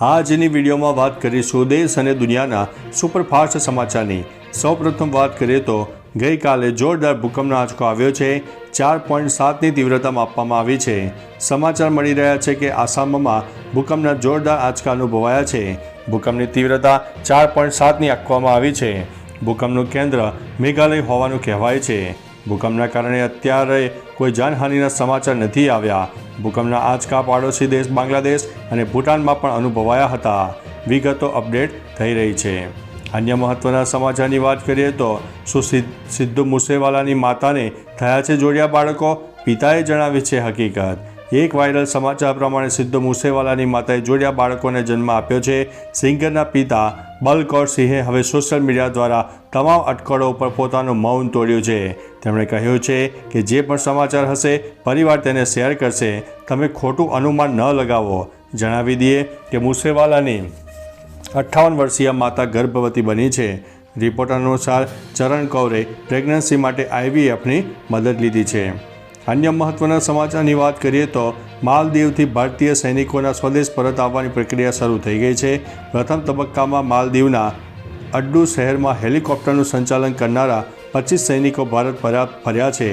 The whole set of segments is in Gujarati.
આજની વિડીયોમાં વાત કરીશું દેશ અને દુનિયાના સુપરફાસ્ટ સમાચારની. સૌપ્રથમ વાત કરીએ તો, ગઈકાલે જોરદાર ભૂકંપનો આંચકો આવ્યો છે. ચાર પોઈન્ટ સાતની તીવ્રતા માપવામાં આવી છે. સમાચાર મળી રહ્યા છે કે આસામમાં ભૂકંપના જોરદાર આંચકા અનુભવાયા છે. ભૂકંપની તીવ્રતા ચાર પોઈન્ટ સાતની આંકવામાં આવી છે. ભૂકંપનું કેન્દ્ર મેઘાલય હોવાનું કહેવાય છે. ભૂકંપના કારણે અત્યારે કોઈ જાનહાનિના સમાચાર નથી આવ્યા. ભૂકંપના આંચકા પાડોશી દેશ બાંગ્લાદેશ અને ભૂટાનમાં પણ અનુભવાયા હતા. વિગતો અપડેટ થઈ રહી છે. અન્ય મહત્વના સમાચારની વાત કરીએ તો શું સિદ્ધ- સિદ્ધુ મુસેવાલાની માતાને થયા છે જોડિયા બાળકો, પિતાએ જણાવી છે હકીકત. એક વાયરલ સમાચાર પ્રમાણે સિદ્ધુ મુસેવાલાની માતાએ જોડિયા બાળકોને જન્મ આપ્યો છે. સિંગરના પિતા બલકૌર સિંહે હવે સોશિયલ મીડિયા દ્વારા તમામ અટકળો ઉપર પોતાનું મૌન તોડ્યું છે. તેમણે કહ્યું છે કે જે પણ સમાચાર હશે, પરિવાર તેને શેર કરશે. તમે ખોટું અનુમાન ન લગાવો. જણાવી દઈએ કે મુસેવાલાની અઠ્ઠાવન વર્ષીય માતા ગર્ભવતી બની છે. રિપોર્ટ અનુસાર ચરણ કૌરે પ્રેગ્નન્સી માટે આઈવીએફની મદદ લીધી છે. અન્ય મહત્વના સમાચારની વાત કરીએ તો માલદીવથી ભારતીય સૈનિકોના સ્વદેશ પરત આવવાની પ્રક્રિયા શરૂ થઈ ગઈ છે. પ્રથમ તબક્કામાં માલદીવના અડ્ડુ શહેરમાં હેલિકોપ્ટરનું સંચાલન કરનારા પચીસ સૈનિકો ભારત ફર્યા છે.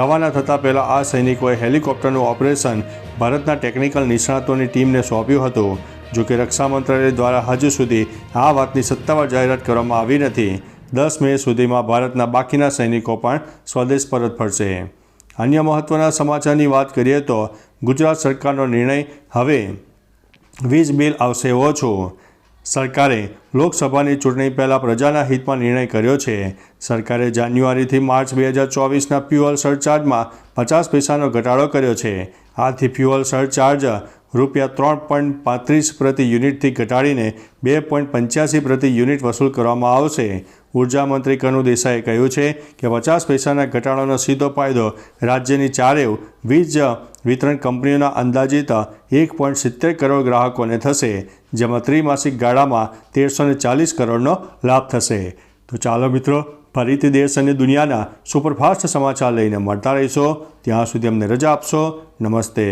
રવાના થતાં પહેલાં આ સૈનિકોએ હેલિકોપ્ટરનું ઓપરેશન ભારતના ટેકનિકલ નિષ્ણાતોની ટીમને સોંપ્યું હતું. જો કે રક્ષા મંત્રાલય દ્વારા હજુ સુધી આ વાતની સત્તાવાર જાહેરાત કરવામાં આવી નથી. દસ મે સુધીમાં ભારતના બાકીના સૈનિકો પણ સ્વદેશ પરત ફરશે. અન્ય મહત્વના સમાચારની વાત કરીએ તો ગુજરાત સરકારનો નિર્ણય હવે વીજ બિલ આવશે ઓછું. સરકારે લોકસભાની ચૂંટણી પહેલાં પ્રજાના હિતમાં નિર્ણય કર્યો છે. સરકારે જાન્યુઆરીથી માર્ચ બે હજાર ચોવીસના ફ્યુઅલ સરચાર્જમાં પચાસ પૈસાનો ઘટાડો કર્યો છે. આથી ફ્યુઅલ સરચાર્જ રૂપિયા ત્રણ પોઈન્ટ પાંત્રીસ પ્રતિ યુનિટથી ઘટાડીને બે પોઈન્ટ પંચ્યાસી પ્રતિ યુનિટ વસૂલ કરવામાં આવશે. ઊર્જા મંત્રી કનુ દેસાઈએ કહ્યું છે કે પચાસ પૈસાના ઘટાડાનો સીધો ફાયદો રાજ્યની ચારેવ વીજ વિતરણ કંપનીઓના અંદાજિત એક પોઈન્ટ સિત્તેર કરોડ ગ્રાહકોને થશે, જેમાં ત્રિમાસિક ગાળામાં તેરસો ને ચાલીસ કરોડનો લાભ થશે. તો ચાલો મિત્રો, ફરીથી દેશ અને દુનિયાના સુપરફાસ્ટ સમાચાર લઈને મળતા રહીશો. ત્યાં સુધી અમને રજા આપશો. નમસ્તે.